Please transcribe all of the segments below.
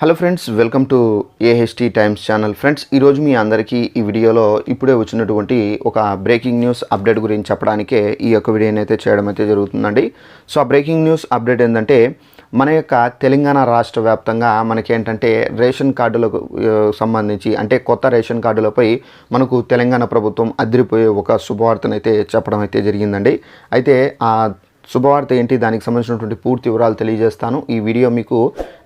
Hello friends welcome to AHT times channel friends ఈరోజు మీ అందరికీ ఈ వీడియోలో ఇప్పుడే వచ్చినటువంటి ఒక బ్రేకింగ్ న్యూస్ అప్డేట్ గురించి చెప్పడానికే ఈ యొక్క వీడియోని అయితే చేయడం అయితే జరుగుతుందండి. సో ఆ బ్రేకింగ్ న్యూస్ అప్డేట్ ఏంటంటే మన యొక్క తెలంగాణ రాష్ట్ర వ్యాప్తంగా మనకేంటంటే రేషన్ కార్డులకు సంబంధించి అంటే కొత్త రేషన్ కార్డులపై మనకు తెలంగాణ ప్రభుత్వం అదిరిపోయే ఒక శుభవార్తనైతే చెప్పడం అయితే జరిగిందండి. అయితే ఆ శుభవార్త ఏంటి? దానికి సంబంధించినటువంటి పూర్తి వివరాలు తెలియజేస్తాను. ఈ వీడియో మీకు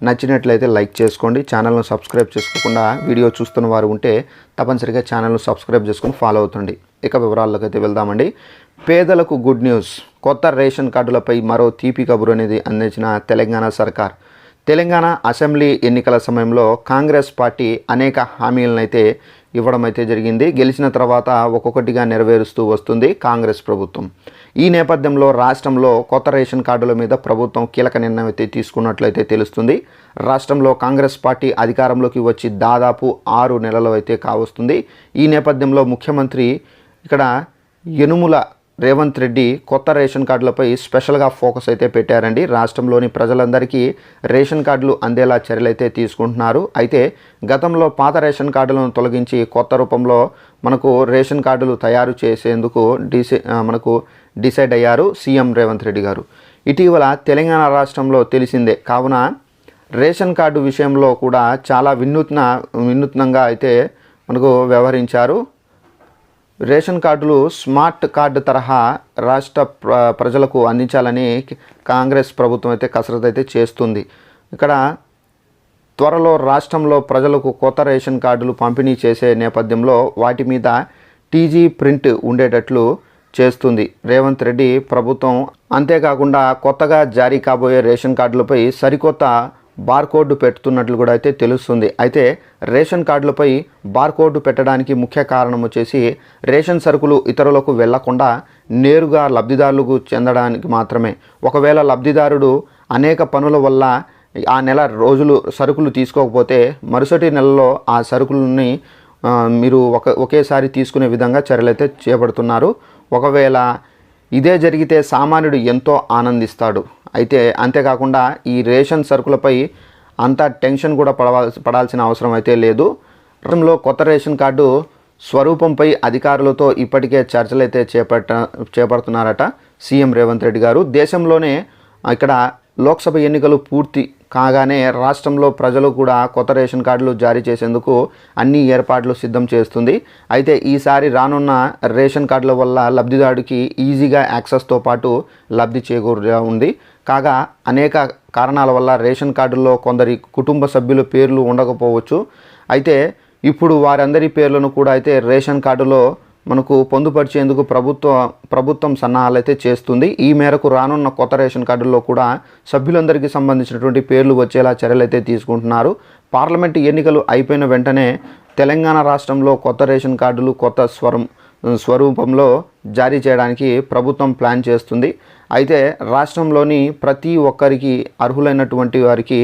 నచ్చినట్లయితే లైక్ చేసుకోండి. ఛానల్ను సబ్స్క్రైబ్ చేసుకోకుండా వీడియో చూస్తున్న వారు ఉంటే తప్పనిసరిగా ఛానల్ను సబ్స్క్రైబ్ చేసుకుని ఫాలో అవుతుంది ఇక వివరాల్లోకి అయితే వెళ్దామండి. పేదలకు గుడ్ న్యూస్. కొత్త రేషన్ కార్డులపై మరో తీపి కబురు అనేది అందించిన తెలంగాణ సర్కార్. తెలంగాణ అసెంబ్లీ ఎన్నికల సమయంలో కాంగ్రెస్ పార్టీ అనేక హామీలను అయితే ఇవ్వడం అయితే జరిగింది. గెలిచిన తర్వాత ఒక్కొక్కటిగా నెరవేరుస్తూ వస్తుంది కాంగ్రెస్ ప్రభుత్వం. ఈ నేపథ్యంలో రాష్ట్రంలో కొత్త రేషన్ కార్డుల మీద ప్రభుత్వం కీలక నిర్ణయం అయితే తీసుకున్నట్లయితే తెలుస్తుంది. రాష్ట్రంలో కాంగ్రెస్ పార్టీ అధికారంలోకి వచ్చి దాదాపు ఆరు నెలలు అయితే కావస్తుంది. ఈ నేపథ్యంలో ముఖ్యమంత్రి ఇక్కడ యనుముల రేవంత్ రెడ్డి కొత్త రేషన్ కార్డులపై స్పెషల్గా ఫోకస్ అయితే పెట్టారండి. రాష్ట్రంలోని ప్రజలందరికీ రేషన్ కార్డులు అందేలా చర్యలు అయితే తీసుకుంటున్నారు. అయితే గతంలో పాత రేషన్ కార్డులను తొలగించి కొత్త రూపంలో మనకు రేషన్ కార్డులు తయారు చేసేందుకు డిసై మనకు డిసైడ్ అయ్యారు సీఎం రేవంత్ రెడ్డి గారు. ఇటీవల తెలంగాణ రాష్ట్రంలో తెలిసిందే. కావున రేషన్ కార్డు విషయంలో కూడా చాలా వినూత్న వినూత్నంగా అయితే మనకు వ్యవహరించారు. రేషన్ కార్డులు స్మార్ట్ కార్డు తరహా రాష్ట్ర ప్రజలకు అందించాలని కాంగ్రెస్ ప్రభుత్వం అయితే కసరత్తు అయితే చేస్తుంది. ఇక్కడ త్వరలో రాష్ట్రంలో ప్రజలకు కొత్త రేషన్ కార్డులు పంపిణీ చేసే నేపథ్యంలో వాటి మీద టీజీ ప్రింట్ ఉండేటట్లు చేస్తుంది. రేవంత్ రెడ్డి ప్రభుత్వం అంతేకాకుండా కొత్తగా జారీ కాబోయే రేషన్ కార్డులపై సరికొత్త బార్కోడ్ పెడుతున్నట్లు కూడా అయితే తెలుస్తుంది. అయితే రేషన్ కార్డులపై బార్కోడ్ పెట్టడానికి ముఖ్య కారణం వచ్చేసి రేషన్ సరుకులు ఇతరులకు వెళ్ళకుండా నేరుగా లబ్ధిదారులకు చెందడానికి మాత్రమే. ఒకవేళ లబ్ధిదారుడు అనేక పనుల వల్ల ఆ నెల రోజులు సరుకులు తీసుకోకపోతే మరుసటి నెలలో ఆ సరుకులని మీరు ఒక ఒకేసారి తీసుకునే విధంగా చర్యలైతే చేపడుతున్నారు. ఒకవేళ ఇదే జరిగితే సామాన్యుడు ఎంతో ఆనందిస్తాడు. అయితే అంతేకాకుండా ఈ రేషన్ సరుకులపై అంత టెన్షన్ కూడా పడవలసి పడాల్సిన అవసరం అయితే లేదు. రాష్ట్రంలో కొత్త రేషన్ కార్డు స్వరూపంపై అధికారులతో ఇప్పటికే చర్చలు అయితే చేపట్ట చేపడుతున్నారట సీఎం రేవంత్ రెడ్డి గారు. దేశంలోనే ఇక్కడ లోక్సభ ఎన్నికలు పూర్తి కాగానే రాష్ట్రంలో ప్రజలు కూడా కొత్త రేషన్ కార్డులు జారీ చేసేందుకు అన్ని ఏర్పాట్లు సిద్ధం చేస్తుంది. అయితే ఈసారి రానున్న రేషన్ కార్డుల వల్ల లబ్ధిదారుడికి ఈజీగా యాక్సెస్తో పాటు లబ్ధి చేకూరుగా ఉంది. కాగా అనేక కారణాల వల్ల రేషన్ కార్డుల్లో కొందరి కుటుంబ సభ్యుల పేర్లు ఉండకపోవచ్చు. అయితే ఇప్పుడు వారందరి పేర్లను కూడా అయితే రేషన్ కార్డులో మనకు పొందుపరిచేందుకు ప్రభుత్వ ప్రభుత్వం సన్నాహాలు అయితే చేస్తుంది. ఈ మేరకు రానున్న కొత్త రేషన్ కార్డుల్లో కూడా సభ్యులందరికీ సంబంధించినటువంటి పేర్లు వచ్చేలా చర్యలు అయితే తీసుకుంటున్నారు. పార్లమెంటు ఎన్నికలు అయిపోయిన వెంటనే తెలంగాణ రాష్ట్రంలో కొత్త రేషన్ కార్డులు కొత్త స్వరం స్వరూపంలో జారీ చేయడానికి ప్రభుత్వం ప్లాన్ చేస్తుంది. అయితే రాష్ట్రంలోని ప్రతి ఒక్కరికి అర్హులైనటువంటి వారికి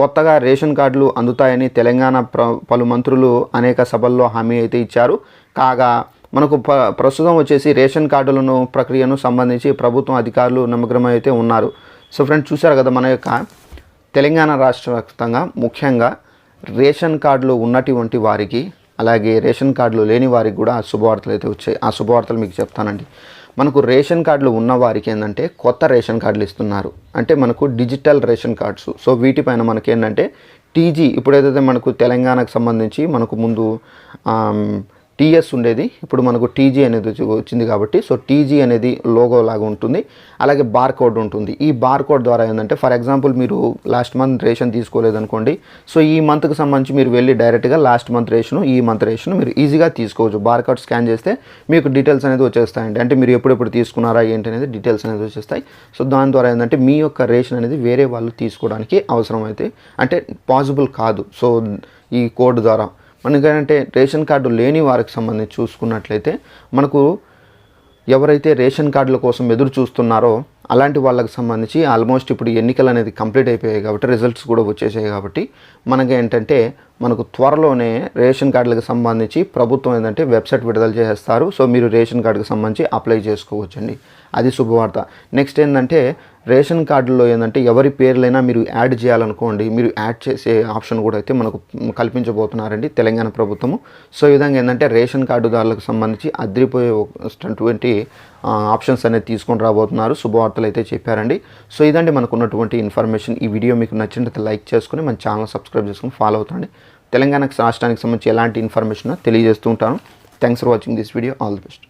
కొత్తగా రేషన్ కార్డులు అందుతాయని తెలంగాణ ప్ర పలు మంత్రులు అనేక సభల్లో హామీ అయితే ఇచ్చారు. కాగా మనకు ప ప్రస్తుతం వచ్చేసి రేషన్ కార్డులను ప్రక్రియను సంబంధించి ప్రభుత్వం అధికారులు నిమగ్నమైతే ఉన్నారు. సో ఫ్రెండ్స్ చూశారు కదా మన యొక్క తెలంగాణ రాష్ట్ర వ్యాప్తంగా ముఖ్యంగా రేషన్ కార్డులు ఉన్నటువంటి వారికి అలాగే రేషన్ కార్డులు లేని వారికి కూడా శుభవార్తలు అయితే వచ్చాయి. ఆ శుభవార్తలు మీకు చెప్తానండి. మనకు రేషన్ కార్డులు ఉన్న వారికి ఏంటంటే కొత్త రేషన్ కార్డులు ఇస్తున్నారు. అంటే మనకు డిజిటల్ రేషన్ కార్డ్స్. సో వీటిపైన మనకి ఏంటంటే టీజీ ఇప్పుడు ఏదైతే మనకు తెలంగాణకు సంబంధించి మనకు ముందు టీఎస్ ఉండేది. ఇప్పుడు మనకు టీజీ అనేది వచ్చి- వచ్చింది కాబట్టి సో టీజీ అనేది లోగో లాగా ఉంటుంది. అలాగే బార్ కోడ్ ఉంటుంది. ఈ బార్ కోడ్ ద్వారా ఏంటంటే ఫర్ ఎగ్జాంపుల్ మీరు లాస్ట్ మంత్ రేషన్ తీసుకోలేదనుకోండి సో ఈ మంత్కి సంబంధించి మీరు వెళ్ళి డైరెక్ట్గా లాస్ట్ మంత్ రేషన్ ఈ మంత్ రేషను మీరు ఈజీగా తీసుకోవచ్చు. బార్ కోడ్ స్కాన్ చేస్తే మీకు డీటెయిల్స్ అనేది వచ్చేస్తాయండి. అంటే మీరు ఎప్పుడెప్పుడు తీసుకున్నారా ఏంటి అనేది డీటెయిల్స్ అనేది వచ్చేస్తాయి. సో దాని ద్వారా ఏంటంటే మీ యొక్క రేషన్ అనేది వేరే వాళ్ళు తీసుకోవడానికి అవసరం అయితే అంటే పాసిబుల్ కాదు. సో ఈ కోడ్ ద్వారా మనకంటే రేషన్ కార్డు లేని వారికి సంబంధించి చూసుకున్నట్లయితే మనకు ఎవరైతే రేషన్ కార్డుల కోసం ఎదురు చూస్తున్నారో అలాంటి వాళ్ళకి సంబంధించి ఆల్మోస్ట్ ఇప్పుడు ఎన్నికలు అనేది కంప్లీట్ అయిపోయాయి కాబట్టి రిజల్ట్స్ కూడా వచ్చేసాయి కాబట్టి మనకి ఏంటంటే మనకు త్వరలోనే రేషన్ కార్డులకు సంబంధించి ప్రభుత్వం ఏంటంటే వెబ్సైట్ విడుదల చేస్తారు. సో మీరు రేషన్ కార్డుకి సంబంధించి అప్లై చేసుకోవచ్చండి. అది శుభవార్త. నెక్స్ట్ ఏంటంటే రేషన్ కార్డులో ఏంటంటే ఎవరి పేర్లైనా మీరు యాడ్ చేయాలనుకోండి మీరు యాడ్ చేసే ఆప్షన్ కూడా అయితే మనకు కల్పించబోతున్నారండి తెలంగాణ ప్రభుత్వము. సో ఈ విధంగా ఏంటంటే రేషన్ కార్డుదారులకు సంబంధించి అదిరిపోయేటువంటి ఆప్షన్స్ అనేది తీసుకొని రాబోతున్నారు. వార్తలు అయితే చెప్పారండి. సో ఇదండి మనకు ఉన్నటువంటి ఇన్ఫర్మేషన్. ఈ వీడియో మీకు నచ్చినట్లయితే లైక్ చేసుకుని మన ఛానల్ సబ్స్క్రైబ్ చేసుకుని ఫాలో అవుతుంది తెలంగాణకు రాష్ట్రానికి సంబంధించి ఎలాంటి ఇన్ఫర్మేషన్ తెలియజేస్తూ ఉంటాను. Thanks for watching this video all the best